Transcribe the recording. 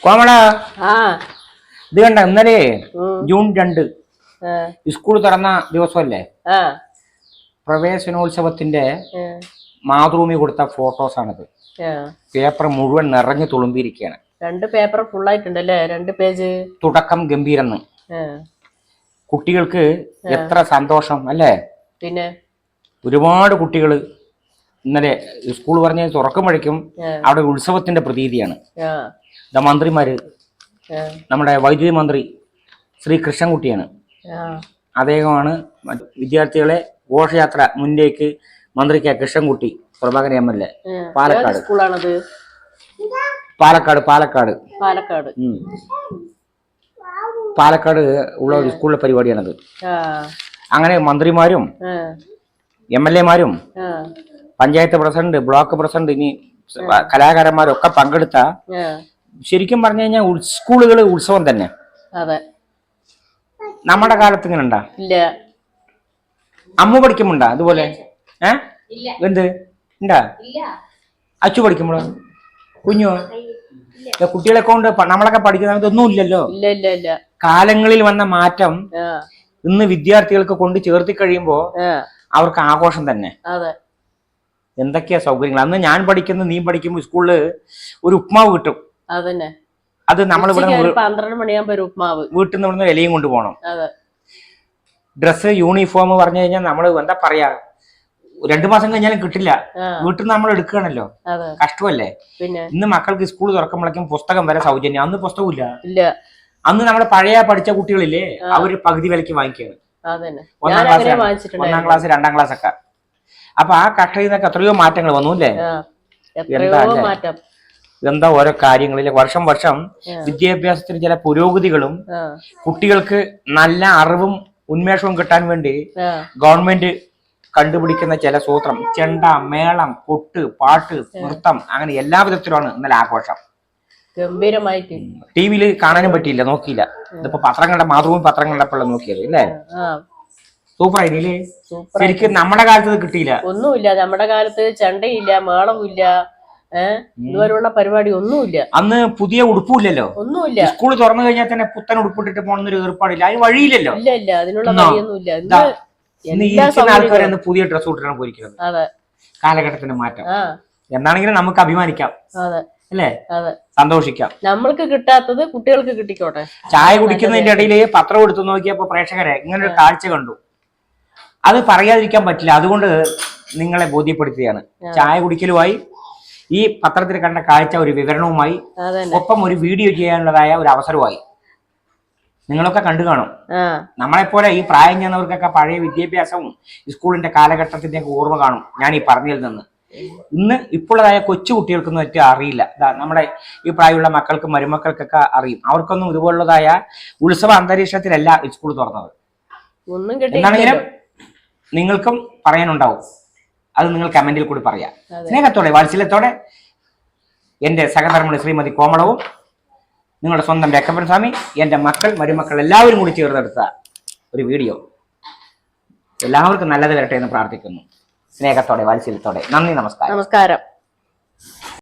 കോമള? ഇത് കണ്ട ഇന്നലെ ജൂൺ രണ്ട് സ്കൂൾ തുറന്ന ദിവസമല്ലേ? പ്രവേശനോത്സവത്തിന്റെ മാതൃഭൂമി കൊടുത്ത ഫോട്ടോസ് ആണിത്. പേപ്പർ മുഴുവൻ നിറഞ്ഞു തുളുമ്പിയിരിക്കുകയാണ്. രണ്ട് പേപ്പർ ഫുൾ ഫുള്ളായിട്ടുണ്ടല്ലേ? രണ്ട് പേജ്. തുടക്കം ഗംഭീരെന്ന്. കുട്ടികൾക്ക് എത്ര സന്തോഷം അല്ലേ? പിന്നെ? ഒരുപാട് കുട്ടികൾ ഇന്നലെ സ്കൂൾ പറഞ്ഞ് തുറക്കുമ്പോഴേക്കും അവിടെ ഉത്സവത്തിന്റെ പ്രതീതിയാണ്. മന്ത്രിമാര്. നമ്മുടെ വൈദ്യുതി മന്ത്രി ശ്രീ കൃഷ്ണൻകുട്ടിയാണ്. അദ്ദേഹമാണ് വിദ്യാർത്ഥികളെ ഘോഷയാത്ര മുന്നിലേക്ക് മന്ത്രി K Krishnankutty Prabhakaran M L A Palakkad. സ്കൂളാണത്? Palakkad Palakkad. Palakkad. Palakkad ഉള്ള ഒരു സ്കൂളിലെ പരിപാടിയാണത്. അങ്ങനെ മന്ത്രിമാരും എം എൽ എമാരും പഞ്ചായത്ത് പ്രസിഡന്റ് ബ്ലോക്ക് പ്രസിഡന്റ് ഇനി കലാകാരന്മാരും ഒക്കെ പങ്കെടുത്ത ശരിക്കും പറഞ്ഞു കഴിഞ്ഞാൽ സ്കൂളുകൾ ഉത്സവം തന്നെ. അതെ. നമ്മുടെ കാലത്ത് ഇങ്ങനെ ഉണ്ടാ ഇല്ല. അമ്മ പഠിക്കുമ്പോണ്ടാ അതുപോലെ? ഏ? എന്ത്? ഉണ്ടാ അച്ചു പഠിക്കുമ്പോഴോ കുഞ്ഞോ? ഇല്ല, കുട്ടികളെ കൊണ്ട് നമ്മളൊക്കെ പഠിക്കുന്ന ഇതൊന്നും ഇല്ലല്ലോ? ഇല്ല ഇല്ല ഇല്ല. കാലങ്ങളിൽ വന്ന മാറ്റം ഇന്ന് വിദ്യാർത്ഥികൾക്ക് കൊണ്ട് ചേർത്തി കഴിയുമ്പോ അവർക്ക് ആഘോഷം തന്നെ. അതെ. എന്തൊക്കെയാ സൗകര്യങ്ങൾ? അന്ന് ഞാൻ പഠിക്കുന്ന നീ പഠിക്കുമ്പോൾ സ്കൂളിൽ ഒരു ഉപ്മാവ് കിട്ടും. അതന്നെ. അത് നമ്മൾ ഇവിടെ പന്ത്രണ്ട് മണിയാകുമ്പോ ഒരു ഉപ്മാവ്. വീട്ടിൽ നിന്ന് ഇവിടുന്ന് ഇലയും കൊണ്ടുപോകണം അതെ. ഡ്രസ്സ് യൂണിഫോം പറഞ്ഞു കഴിഞ്ഞാൽ നമ്മൾ എന്താ പറയാ രണ്ടു മാസം കഴിഞ്ഞാലും കിട്ടില്ല. വീട്ടിൽ നിന്ന് നമ്മൾ എടുക്കുകയാണല്ലോ. കഷ്ടമല്ലേ? പിന്നെ? ഇന്ന് മക്കൾക്ക് സ്കൂൾ തുറക്കുമ്പോഴേക്കും പുസ്തകം വരെ സൗജന്യം. അന്ന് പുസ്തകമില്ല. ഇല്ല. അന്ന് നമ്മുടെ പഴയ പഠിച്ച കുട്ടികളില്ലേ അവർ പകുതി വിലക്ക് വാങ്ങിക്കുകയാണ്. ഒന്നാം ക്ലാസ് ഒന്നാം ക്ലാസ് രണ്ടാം ക്ലാസ് ഒക്കെ. അപ്പൊ ആ കഷ്ടയിൽ നിന്നൊക്കെ എത്രയോ മാറ്റങ്ങൾ വന്നു അല്ലേ? എന്താ എന്താ ഓരോ കാര്യങ്ങളിൽ വർഷം വർഷം. വിദ്യാഭ്യാസത്തിന് ചില പുരോഗതികളും കുട്ടികൾക്ക് നല്ല അറിവും ഉന്മേഷവും കിട്ടാൻ വേണ്ടി ഗവൺമെന്റ് കണ്ടുപിടിക്കുന്ന ചില സൂത്രം ചെണ്ട മേളം കൊട്ട് പാട്ട് നൃത്തം അങ്ങനെ എല്ലാ വിധത്തിലുമാണ് ഇന്നലെ ആഘോഷം. ഗംഭീരമായിട്ട്. ടി വിയിൽ കാണാനും പറ്റിയില്ല നോക്കിയില്ല. ഇതിപ്പോ പത്രങ്ങളുടെ മാതൃഭൂമി പത്രങ്ങളുടെ നോക്കിയത് ഇല്ലേ? സൂപ്പർ ആയില്ലേ ശരിക്കും നമ്മുടെ കാലത്ത് കിട്ടിയില്ല. ഒന്നുമില്ല നമ്മുടെ കാലത്ത് ചെണ്ടയില്ല മേളവും ഏഹ് ഇതുവരെയുള്ള പരിപാടി ഒന്നുമില്ല. അന്ന് പുതിയ ഉടുപ്പില്ലല്ലോ ഒന്നുമില്ല. സ്കൂൾ തുറന്നു കഴിഞ്ഞാൽ തന്നെ പുത്തൻ ഉടുപ്പിട്ടിട്ട് പോകണമെന്നൊരു ഏർപ്പാടില്ല. അതിന് വഴിയില്ലല്ലോ? ഇല്ല ഇല്ല. അതിനുള്ള? വഴിയൊന്നുമില്ല. ആൾക്കാരെ പുതിയ ഡ്രസ് ഇട്ടിട്ടാണ് പോയിരിക്കുന്നത്. അതെ. കാലഘട്ടത്തിന്റെ മാറ്റം. എന്താണെങ്കിലും എന്നാണെങ്കിലും നമുക്ക് അഭിമാനിക്കാം. അതെ. അല്ലേ? സന്തോഷിക്കാം. നമ്മൾക്ക് കിട്ടാത്തത് കുട്ടികൾക്ക് കിട്ടിക്കോട്ടെ. ചായ കുടിക്കുന്നതിന്റെ ഇടയിൽ പത്രം എടുത്തു നോക്കിയപ്പോ പ്രേക്ഷകരെ ഇങ്ങനെ ഒരു കാഴ്ച കണ്ടു. അത് പറയാതിരിക്കാൻ പറ്റില്ല. അതുകൊണ്ട് നിങ്ങളെ ബോധ്യപ്പെടുത്തുകയാണ്. ചായ കുടിക്കലുമായി ഈ പത്രത്തിൽ കണ്ട കാഴ്ച ഒരു വിവരണവുമായി ഒപ്പം ഒരു വീഡിയോ ചെയ്യാനുള്ളതായ ഒരു അവസരമായി നിങ്ങളൊക്കെ കണ്ടു കാണും. നമ്മളെപ്പോലെ ഈ പ്രായം ചെന്നവർക്കൊക്കെ പഴയ വിദ്യാഭ്യാസവും സ്കൂളിന്റെ കാലഘട്ടത്തിന്റെ ഓർമ്മ കാണും ഞാൻ ഈ പറഞ്ഞതിൽ നിന്ന്. ഇന്ന് ഇപ്പോഴതായ കൊച്ചു കുട്ടികൾക്കൊന്നും പറ്റും അറിയില്ല. നമ്മുടെ ഈ പ്രായമുള്ള മക്കൾക്കും മരുമക്കൾക്കൊക്കെ അറിയും. അവർക്കൊന്നും ഇതുപോലുള്ളതായ ഉത്സവ അന്തരീക്ഷത്തിലല്ല സ്കൂൾ തുറന്നത്. എന്നാണെങ്കിലും നിങ്ങൾക്കും പറയാനുണ്ടാവും. അത് നിങ്ങൾ കമന്റിൽ കൂടി പറയാം. സ്നേഹത്തോടെ വാത്സല്യത്തോടെ എന്റെ സഹധർമ്മണി ശ്രീമതി കോമളവും നിങ്ങളുടെ സ്വന്തം രക്കപ്പൻ സ്വാമി എന്റെ മക്കൾ മരുമക്കൾ എല്ലാവരും കൂടി ചേർന്നെടുത്ത ഒരു വീഡിയോ. എല്ലാവർക്കും നല്ലത് വരട്ടെ എന്ന് പ്രാർത്ഥിക്കുന്നു. സ്നേഹത്തോടെ വാത്സല്യത്തോടെ. നന്ദി നമസ്കാരം. നമസ്കാരം.